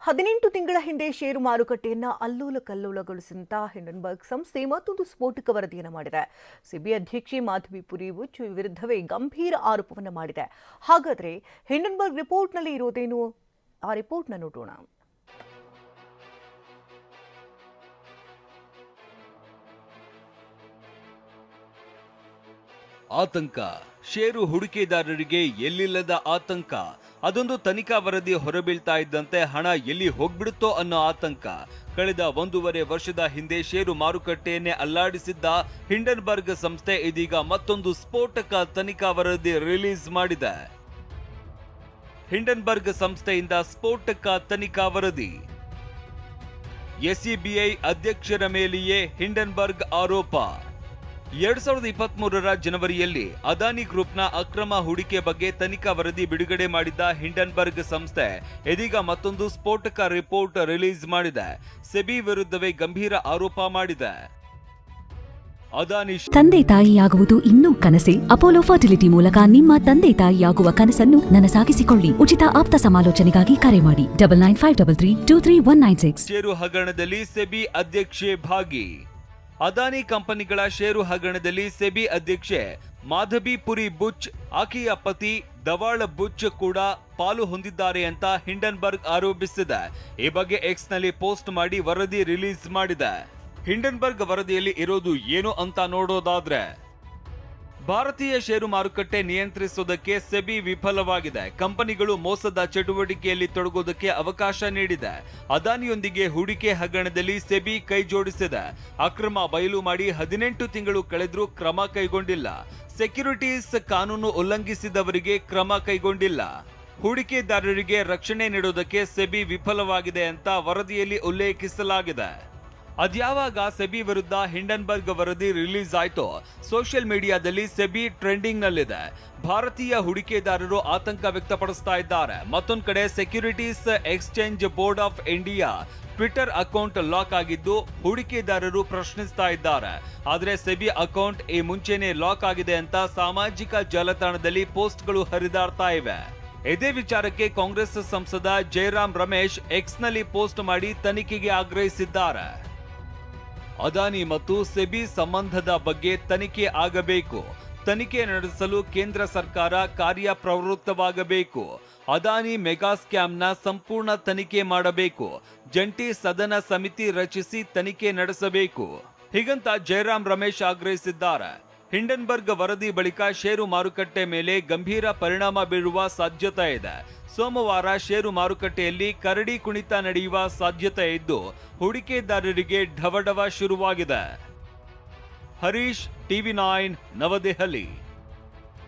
ಹದಿನೆಂಟು ತಿಂಗಳ ಹಿಂದೆ ಷೇರು ಮಾರುಕಟ್ಟೆಯನ್ನ ಅಲ್ಲೋಲ ಕಲ್ಲೋಲಗೊಳಿಸಿದಂತ ಹಿಂಡನ್ಬರ್ಗ್ ಸಂಸ್ಥೆ ಮತ್ತೊಂದು ಸ್ಫೋಟಕ ವರದಿಯನ್ನು ಮಾಡಿದೆ. ಸಿಬಿ ಅಧ್ಯಕ್ಷೆ ಮಾಧವಿ ಪುರಿ ಉಚ್ಚು ವಿರುದ್ಧವೇ ಗಂಭೀರ ಆರೋಪವನ್ನು ಮಾಡಿದೆ. ಹಾಗಾದ್ರೆ ಹಿಂಡನ್ಬರ್ಗ್ ರಿಪೋರ್ಟ್ನಲ್ಲಿ ಇರೋದೇನು? ಆ ರಿಪೋರ್ಟ್ನ ನೋಡೋಣ. ಆತಂಕ. ಷೇರು ಹೂಡಿಕೆದಾರರಿಗೆ ಎಲ್ಲಿಲ್ಲದ ಆತಂಕ. ಅದೊಂದು ತನಿಖಾ ವರದಿ ಹೊರಬೀಳ್ತಾ ಇದ್ದಂತೆ ಹಣ ಎಲ್ಲಿ ಹೋಗ್ಬಿಡುತ್ತೋ ಅನ್ನೋ ಆತಂಕ. ಕಳೆದ ಒಂದೂವರೆ ವರ್ಷದ ಹಿಂದೆ ಷೇರು ಮಾರುಕಟ್ಟೆಯನ್ನೇ ಅಲ್ಲಾಡಿಸಿದ್ದ ಹಿಂಡನ್ಬರ್ಗ್ ಸಂಸ್ಥೆ ಇದೀಗ ಮತ್ತೊಂದು ಸ್ಫೋಟಕ ತನಿಖಾ ವರದಿ ರಿಲೀಸ್ ಮಾಡಿದೆ. ಹಿಂಡನ್ಬರ್ಗ್ ಸಂಸ್ಥೆಯಿಂದ ಸ್ಫೋಟಕ ತನಿಖಾ ವರದಿ. ಎಸ್ಇಬಿಐ ಅಧ್ಯಕ್ಷರ ಮೇಲೆಯೇ ಹಿಂಡನ್ಬರ್ಗ್ ಆರೋಪ. ಎರಡ್ ಸಾವಿರದ ಇಪ್ಪತ್ತ್ ಮೂರರ ಜನವರಿಯಲ್ಲಿ ಅದಾನಿ ಗ್ರೂಪ್ನ ಅಕ್ರಮ ಹೂಡಿಕೆ ಬಗ್ಗೆ ತನಿಖಾ ವರದಿ ಬಿಡುಗಡೆ ಮಾಡಿದ್ದ ಹಿಂಡನ್ಬರ್ಗ್ ಸಂಸ್ಥೆ ಇದೀಗ ಮತ್ತೊಂದು ಸ್ಫೋಟಕ ರಿಪೋರ್ಟ್ ರಿಲೀಸ್ ಮಾಡಿದೆ. ಸೆಬಿ ವಿರುದ್ಧವೇ ಗಂಭೀರ ಆರೋಪ ಮಾಡಿದೆ. ಅದಾನಿ ತಂದೆ ತಾಯಿಯಾಗುವುದು ಇನ್ನೂ ಕನಸೆ? ಅಪೋಲೋ ಫರ್ಟಿಲಿಟಿ ಮೂಲಕ ನಿಮ್ಮ ತಂದೆ ತಾಯಿಯಾಗುವ ಕನಸನ್ನು ನನಸಾಗಿಸಿಕೊಳ್ಳಿ ಉಚಿತ ಆಪ್ತ ಸಮಾಲೋಚನೆಗಾಗಿ ಕರೆ ಮಾಡಿ. Double nine five double three two three one nine six. Share ಹಗರಣದಲ್ಲಿ ಸೆಬಿ ಅಧ್ಯಕ್ಷೆ ಭಾಗಿ. ಅದಾನಿ ಕಂಪನಿಗಳ ಷೇರು ಹಗರಣದಲ್ಲಿ ಸೆಬಿ ಅಧ್ಯಕ್ಷೆ ಮಾಧಬಿ ಪುರಿ ಬುಚ್, ಆಕೆಯ ಪತಿ ದವಾಳ ಬುಚ್ ಕೂಡ ಪಾಲು ಹೊಂದಿದ್ದಾರೆ ಅಂತ ಹಿಂಡನ್ಬರ್ಗ್ ಆರೋಪಿಸಿದೆ. ಈ ಬಗ್ಗೆ ಎಕ್ಸ್ನಲ್ಲಿ ಪೋಸ್ಟ್ ಮಾಡಿ ವರದಿ ರಿಲೀಸ್ ಮಾಡಿದೆ. ಹಿಂಡನ್ಬರ್ಗ್ ವರದಿಯಲ್ಲಿ ಇರೋದು ಏನು ಅಂತ ನೋಡೋದಾದ್ರೆ ಭಾರತೀಯ ಷೇರು ಮಾರುಕಟ್ಟೆ ನಿಯಂತ್ರಿಸುವುದಕ್ಕೆ ಸೆಬಿ ವಿಫಲವಾಗಿದೆ. ಕಂಪನಿಗಳು ಮೋಸದ ಚಟುವಟಿಕೆಯಲ್ಲಿ ತೊಡಗುವುದಕ್ಕೆ ಅವಕಾಶ ನೀಡಿದೆ. ಅದಾನಿಯೊಂದಿಗೆ ಹೂಡಿಕೆ ಹಗರಣದಲ್ಲಿ ಸೆಬಿ ಕೈ ಜೋಡಿಸಿದೆ. ಅಕ್ರಮ ಬಯಲು ಮಾಡಿ ಹದಿನೆಂಟು ತಿಂಗಳು ಕಳೆದರೂ ಕ್ರಮ ಕೈಗೊಂಡಿಲ್ಲ. ಸೆಕ್ಯುರಿಟೀಸ್ ಕಾನೂನು ಉಲ್ಲಂಘಿಸಿದವರಿಗೆ ಕ್ರಮ ಕೈಗೊಂಡಿಲ್ಲ. ಹೂಡಿಕೆದಾರರಿಗೆ ರಕ್ಷಣೆ ನೀಡುವುದಕ್ಕೆ ಸೆಬಿ ವಿಫಲವಾಗಿದೆ ಅಂತ ವರದಿಯಲ್ಲಿ ಉಲ್ಲೇಖಿಸಲಾಗಿದೆ. ಅದ್ಯಾವಾಗ ಸೆಬಿ ವಿರುದ್ಧ ಹಿಂಡನ್ಬರ್ಗ್ ವರದಿ ರಿಲೀಸ್ ಆಯ್ತೋ? ಸೋಷಿಯಲ್ ಮೀಡಿಯಾದಲ್ಲಿ ಸೆಬಿ ಟ್ರೆಂಡಿಂಗ್ ನಲ್ಲಿದೆ ಭಾರತೀಯ ಹೂಡಿಕೆದಾರರು ಆತಂಕ ವ್ಯಕ್ತಪಡಿಸ್ತಾ ಇದ್ದಾರೆ. ಮತ್ತೊಂದು ಕಡೆ securities exchange board of India Twitter account lock ಆಗಿದ್ದು ಹೂಡಿಕೆದಾರರು ಪ್ರಶ್ನಿಸ್ತಾ ಇದ್ದಾರೆ. ಆದರೆ ಸೆಬಿ ಅಕೌಂಟ್ ಈ ಮುಂಚೆನೆ ಲಾಕ್ ಆಗಿದೆ ಅಂತ ಸಾಮಾಜಿಕ ಜಾಲತಾಣದಲ್ಲಿ ಪೋಸ್ಟ್ಗಳು ಹರಿದಾಡ್ತಾ ಇವೆ. ಇದೇ ವಿಚಾರಕ್ಕೆ ಕಾಂಗ್ರೆಸ್ ಸಂಸದ ಜಯರಾಮ್ ರಮೇಶ್ ಎಕ್ಸ್ನಲ್ಲಿ ಪೋಸ್ಟ್ ಮಾಡಿ ತನಿಖೆಗೆ ಆಗ್ರಹಿಸಿದ್ದಾರೆ. ಅದಾನಿ ಮತ್ತು ಸೆಬಿ ಸಂಬಂಧದ ಬಗ್ಗೆ ತನಿಖೆ ಆಗಬೇಕು. ತನಿಖೆ ನಡೆಸಲು ಕೇಂದ್ರ ಸರ್ಕಾರ ಕಾರ್ಯಪ್ರವೃತ್ತವಾಗಬೇಕು. ಅದಾನಿ ಮೆಗಾ ಸ್ಕ್ಯಾಮ್ನ ಸಂಪೂರ್ಣ ತನಿಖೆ ಮಾಡಬೇಕು. ಜಂಟಿ ಸದನ ಸಮಿತಿ ರಚಿಸಿ ತನಿಖೆ ನಡೆಸಬೇಕು. ಹೀಗಂತ ಜಯರಾಮ್ ರಮೇಶ್ ಆಗ್ರಹಿಸಿದ್ದಾರೆ. ಹಿಂಡನ್ಬರ್ಗ್ ವರದಿ ಬಳಿಕ ಷೇರು ಮಾರುಕಟ್ಟೆ ಮೇಲೆ ಗಂಭೀರ ಪರಿಣಾಮ ಬೀರುವ ಸಾಧ್ಯತೆ ಇದೆ. ಸೋಮವಾರ ಷೇರು ಮಾರುಕಟ್ಟೆಯಲ್ಲಿ ಕರಡಿ ಕುಣಿತ ನಡೆಯುವ ಸಾಧ್ಯತೆ ಇದ್ದು, ಹೂಡಿಕೆದಾರರಿಗೆ ಢವಢವ ಶುರುವಾಗಿದೆ. Harish, TV nine, Navadehali.